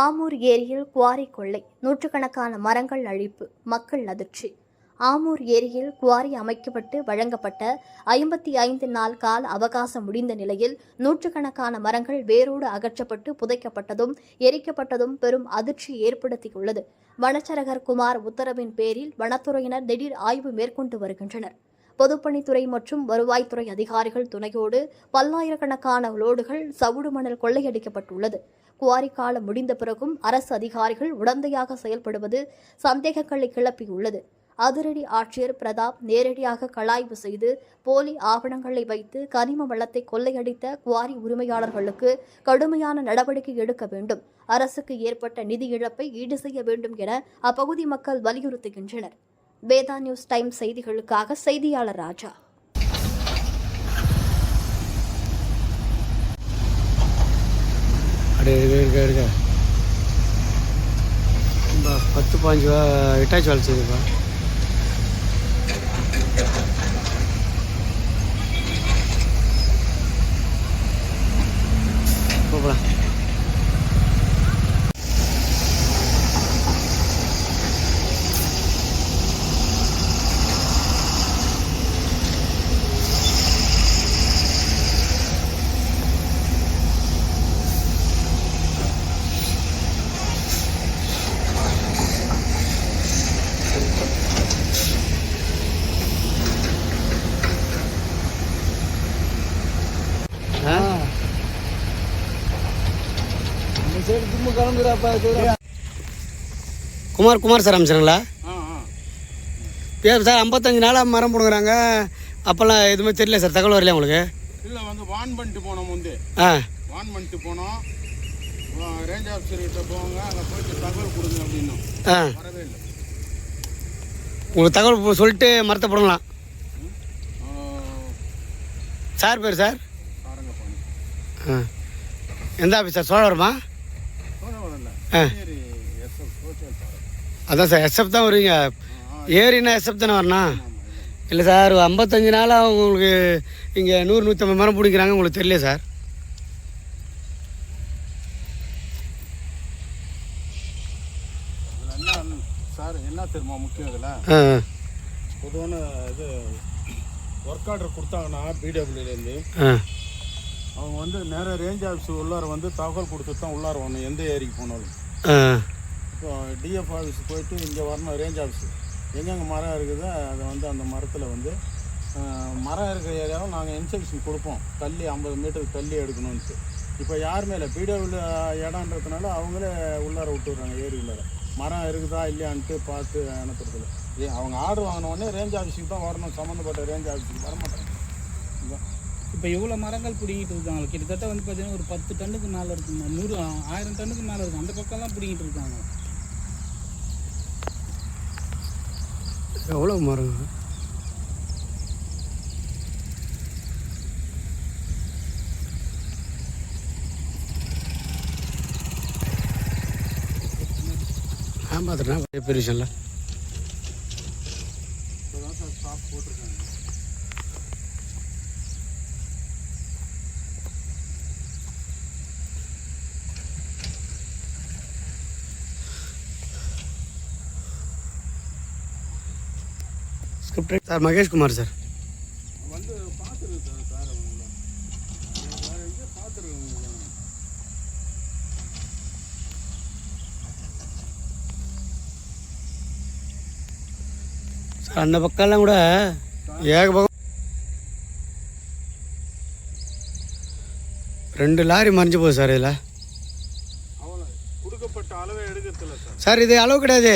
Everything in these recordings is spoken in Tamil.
ஆமூர் ஏரியில் குவாரி கொள்ளை நூற்றுக்கணக்கான மரங்கள் அழிப்பு மக்கள் அதிர்ச்சி. ஆமூர் ஏரியில் குவாரி அமைக்கப்பட்டு வழங்கப்பட்ட ஐம்பத்தி ஐந்து நாள் கால அவகாசம் முடிந்த நிலையில் நூற்றுக்கணக்கான மரங்கள் வேரோடு அகற்றப்பட்டு புதைக்கப்பட்டதும் எரிக்கப்பட்டதும் பெரும் அதிர்ச்சி ஏற்படுத்தியுள்ளது. வனச்சரகர் குமார் உத்தரவின் பேரில் வனத்துறையினர் திடீர் ஆய்வு மேற்கொண்டு வருகின்றனர். பொதுப்பணித்துறை மற்றும் வருவாய்த்துறை அதிகாரிகள் துணையோடு பல்லாயிரக்கணக்கான லோடுகள் சவுடு மணல் கொள்ளையடிக்கப்பட்டுள்ளது. குவாரி காலம் முடிந்த பிறகும் அரசு அதிகாரிகள் உடந்தையாக செயல்படுவது சந்தேகங்களை கிளப்பியுள்ளது. அதிரடி ஆட்சியர் பிரதாப் நேரடியாக கலாய்வு செய்து போலி ஆவணங்களை வைத்து கனிம வளத்தை கொள்ளையடித்த குவாரி உரிமையாளர்களுக்கு கடுமையான நடவடிக்கை எடுக்க வேண்டும். அரசுக்கு ஏற்பட்ட நிதி இழப்பை ஈடு செய்ய வேண்டும் என அப்பகுதி மக்கள் வலியுறுத்துகின்றனர். வேதா நியூஸ் டைம் செய்திகளுக்காக செய்தியாளர் ராஜா. அப்படியே இருக்க இருக்க. பத்து பாஞ்சு ரூபா இட்டாச்சி வேலை செய்யுதுப்பா போகலாம் ஆ குமார் குமார் சார் அமைச்சாங்களா பேர் சார் ஐம்பத்தஞ்சு நாளாக மரம் போடுங்கிறாங்க. அப்போல்லாம் எதுவுமே தெரியல சார் தகவல் வரலையா உங்களுக்கு? இல்லை வந்து வான் பண்ணிட்டு போனோம் முந்தி. ஆ. வான் பண்ணிட்டு போனோம். ரேஞ்ச் ஆஃபீஸர் கிட்ட போவாங்க அங்கே போயிட்டு தகவல் கொடுங்க அப்படின்னோம். ஆ. வரவே இல்லை. உங்களுக்கு தகவல் சொல்லிட்டு மரத்தை போடலாம் சார் பேர் சார்? ஆ. எந்த ஆஃபீஸ் சார் சோழவரமா சோழவரம் இல்லை ஆ. சரி எஸ்எஸ் சோசியல் சார் அதான் சார் எஸ்எஃப் தான் வருவீங்க. ஏரினா எஸ்எஃப் தானே வரணும்? இல்லை சார் ஐம்பத்தஞ்சு நாளாக உங்களுக்கு இங்கே நூறு நூற்றம்பது மரம் பிடிக்கிறாங்க உங்களுக்கு தெரியல சார். சார் என்ன தெரியுமா முக்கியம் இதில்? பொதுவான இது ஒர்க் ஆர்டர் கொடுத்தாங்கன்னா பிடபிள்யூலேருந்து அவங்க வந்து நேராக ரேஞ்ச் ஆஃபீஸ் உள்ளார வந்து தகவல் கொடுத்துட்டு தான் உள்ளார வரணும் எந்த ஏரிக்கு போனாலும். இப்போ டிஎஃப் ஆஃபீஸ் போயிட்டு இங்கே வரணும் ரேஞ்ச் ஆஃபீஸ் எங்கெங்கே மரம் இருக்குதோ அதை வந்து அந்த மரத்தில் வந்து மரம் இருக்கிற ஏரியாவில் நாங்கள் இன்ஸ்ட்ரக்ஷன் கொடுப்போம். தள்ளி ஐம்பது மீட்டருக்கு தள்ளி எடுக்கணும்ட்டு இப்போ யாருமே இல்லை பிடபிள்யூ இடம்ன்றதுனால அவங்களே உள்ளார விட்டுடுறாங்க ஏரி உள்ளார. மரம் இருக்குதா இல்லையான்ட்டு பார்த்து அனுப்புறதில்ல. ஏ அவங்க ஆர்டர் வாங்கினோடனே ரேஞ்ச் ஆஃபீஸுக்கு தான் வரணும். சம்மந்தப்பட்ட ரேஞ்ச் ஆஃபீஸுக்கு வர மாட்டாங்க. இப்போ எவ்வளோ மரங்கள் பிடிங்கிட்டு இருக்காங்க? கிட்டத்தட்ட வந்து பார்த்தீங்கன்னா ஒரு பத்து டன்னுக்கு மேலே இருக்குங்க நூறு ஆயிரம் டன்னுக்கு மேலே இருக்கும். அந்த பக்கம்லாம் பிடிங்கிட்டு இருக்காங்க. எவ்வளோ மரம் நான் பார்த்துட்டேன். பெரிய சார் ஸ்டாப் போட்டிருக்காங்க. Script sir Mahesh Kumar sir வந்து சார் பார்த்துருக்கேன் அந்த பக்கம்லாம் கூட ஏக பக்கம் ரெண்டு லாரி மறைஞ்சு போகுது சார் இதில். கொடுக்கப்பட்ட அளவை சார் இது அளவு கிடையாது.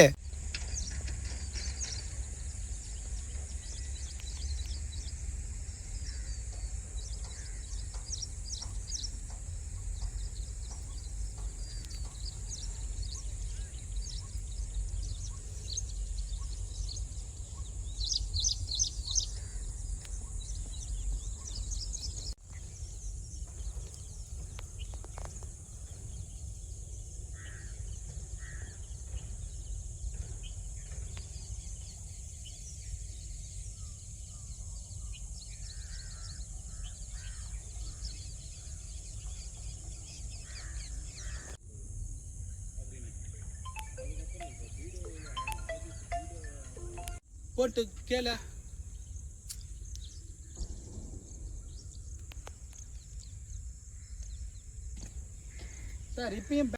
போட்டு கேள சார் இப்பயும்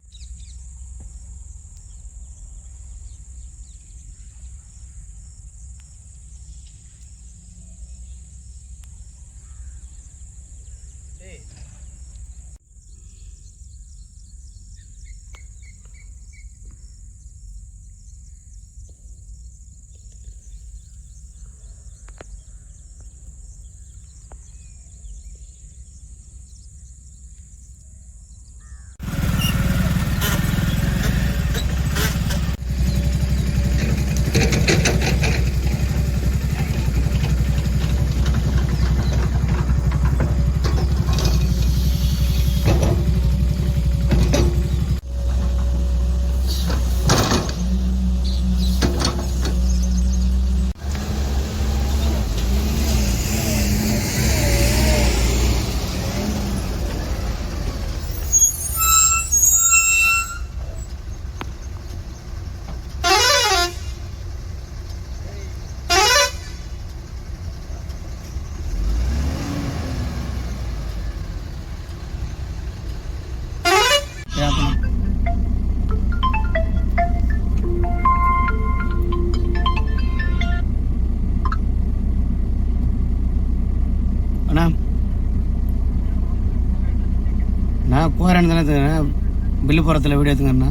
நான் போகிறேன்னு தானே தெரியும் பில்லு போகிறத்துல வீடியோ எடுத்துங்கண்ணா